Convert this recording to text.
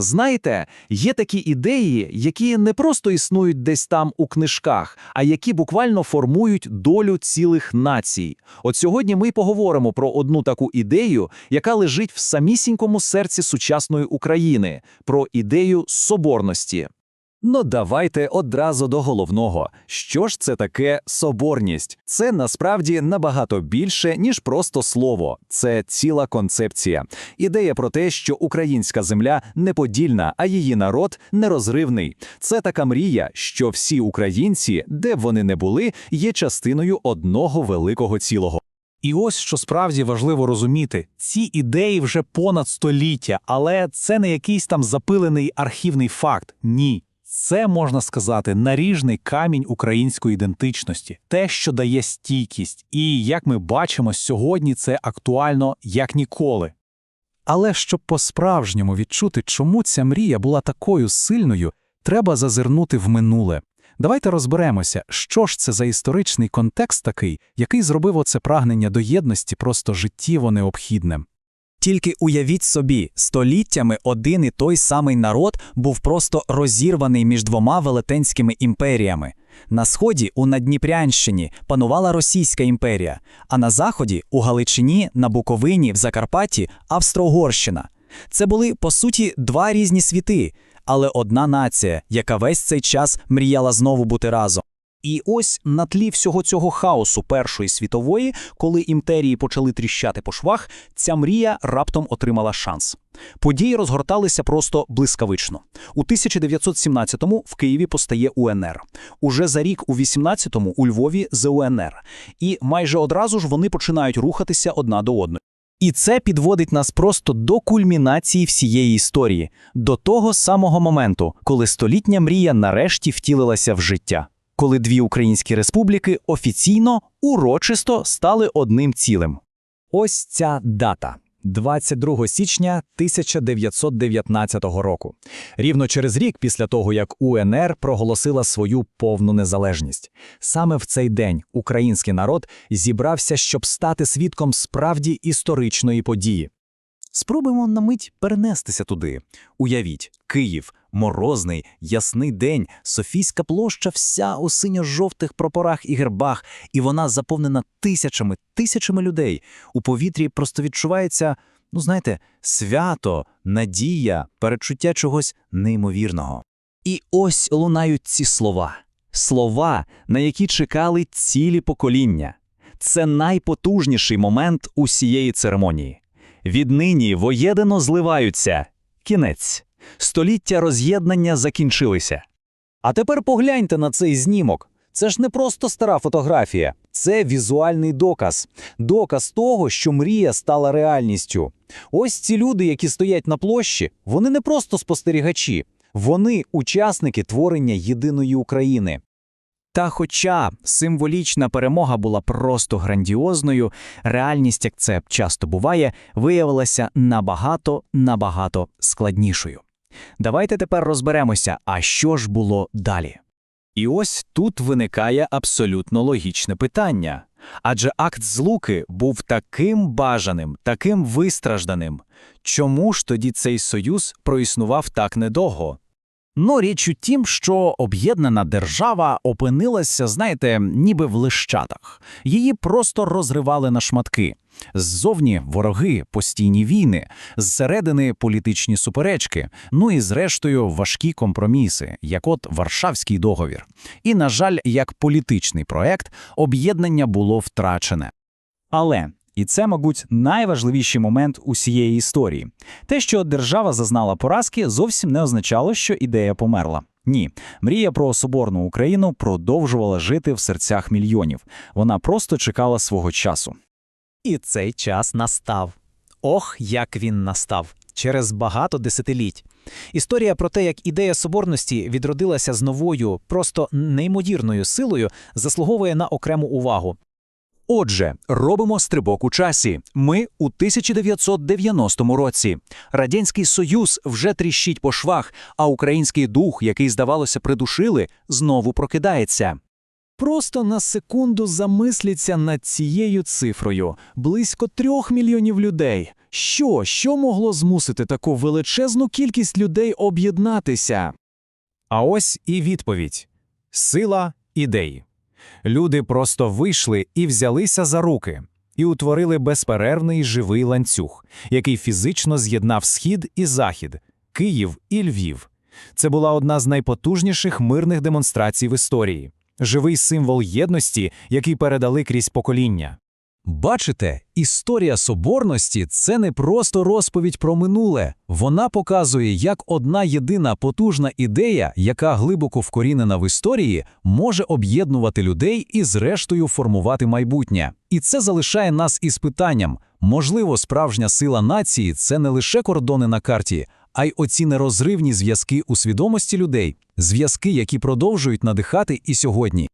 Знаєте, є такі ідеї, які не просто існують десь там у книжках, а які буквально формують долю цілих націй. От сьогодні ми поговоримо про одну таку ідею, яка лежить в самісінькому серці сучасної України, про ідею соборності. Ну, давайте одразу до головного. Що ж це таке соборність? Це насправді набагато більше, ніж просто слово. Це ціла концепція. Ідея про те, що українська земля неподільна, а її народ нерозривний. Це така мрія, що всі українці, де б вони не були, є частиною одного великого цілого. І ось що справді важливо розуміти: ці ідеї вже понад століття, але це не якийсь там запилений архівний факт. Ні. Це можна сказати наріжний камінь української ідентичності, те, що дає стійкість, і як ми бачимо, сьогодні це актуально як ніколи. Але щоб по-справжньому відчути, чому ця мрія була такою сильною, треба зазирнути в минуле. Давайте розберемося, що ж це за історичний контекст такий, який зробив оце прагнення до єдності просто життєво необхідним. Тільки уявіть собі, століттями один і той самий народ був просто розірваний між двома велетенськими імперіями. На сході у Надніпрянщині панувала Російська імперія, а на заході у Галичині, на Буковині, в Закарпатті Австро-Угорщина. Це були по суті два різні світи, але одна нація, яка весь цей час мріяла знову бути разом. І ось на тлі всього цього хаосу Першої світової, коли імперії почали тріщати по швах, ця мрія раптом отримала шанс. Події розгорталися просто блискавично. У 1917-му в Києві постає УНР. Уже за рік у 18-му у Львові ЗУНР. І майже одразу ж вони починають рухатися одна до одної. І це підводить нас просто до кульмінації всієї історії, до того самого моменту, коли столітня мрія нарешті втілилася в життя, коли дві українські республіки офіційно, урочисто стали одним цілим. Ось ця дата. 22 січня 1919 року, рівно через рік після того, як УНР проголосила свою повну незалежність. Саме в цей день український народ зібрався, щоб стати свідком справді історичної події. Спробуємо на мить перенестися туди. Уявіть, Київ, морозний, ясний день, Софійська площа вся у синьо-жовтих прапорах і гербах, і вона заповнена тисячами, тисячами людей. У повітрі просто відчувається, ну знаєте, свято, надія, перечуття чогось неймовірного. І ось лунають ці слова. Слова, на які чекали цілі покоління. Це найпотужніший момент усієї церемонії. Віднині воєдино зливаються. Кінець. Століття роз'єднання закінчилися. А тепер погляньте на цей знімок. Це ж не просто стара фотографія, це візуальний доказ. Доказ того, що мрія стала реальністю. Ось ці люди, які стоять на площі, вони не просто спостерігачі, вони учасники творення єдиної України. Та хоча символічна перемога була просто грандіозною, реальність, як це часто буває, виявилася набагато набагато складнішою. Давайте тепер розберемося, а що ж було далі. І ось тут виникає абсолютно логічне питання. Адже акт злуки був таким бажаним, таким вистражданим. Чому ж тоді цей союз проіснував так недовго? Ну, річ у тім, що об'єднана держава опинилася, знаєте, ніби в лищатах. Її просто розривали на шматки. Ззовні вороги, постійні війни, зсередини політичні суперечки, ну і зрештою важкі компроміси, як от Варшавський договір. І, на жаль, як політичний проект, об'єднання було втрачене. Але і це, мабуть, найважливіший момент усієї історії. Те, що держава зазнала поразки, зовсім не означало, що ідея померла. Ні, мрія про соборну Україну продовжувала жити в серцях мільйонів. Вона просто чекала свого часу. І цей час настав. Ох, як він настав через багато десятиліть. Історія про те, як ідея соборності відродилася з новою, просто неймовірною силою, заслуговує на окрему увагу. Отже, робимо стрибок у часі. Ми у 1990 році. Радянський Союз вже тріщить по швах, а український дух, який, здавалося, придушили, знову прокидається. Просто на секунду замисліться над цією цифрою близько трьох мільйонів людей. Що, що могло змусити таку величезну кількість людей об'єднатися? А ось і відповідь: сила ідеї. Люди просто вийшли і взялися за руки, і утворили безперервний живий ланцюг, який фізично з'єднав схід і захід, Київ і Львів. Це була одна з найпотужніших мирних демонстрацій в історії, живий символ єдності, який передали крізь покоління. Бачите, історія соборності це не просто розповідь про минуле. Вона показує, як одна єдина потужна ідея, яка глибоко вкорінена в історії, може об'єднувати людей і, зрештою, формувати майбутнє. І це залишає нас із питанням: можливо, справжня сила нації це не лише кордони на карті, а й оці нерозривні зв'язки у свідомості людей, зв'язки, які продовжують надихати і сьогодні.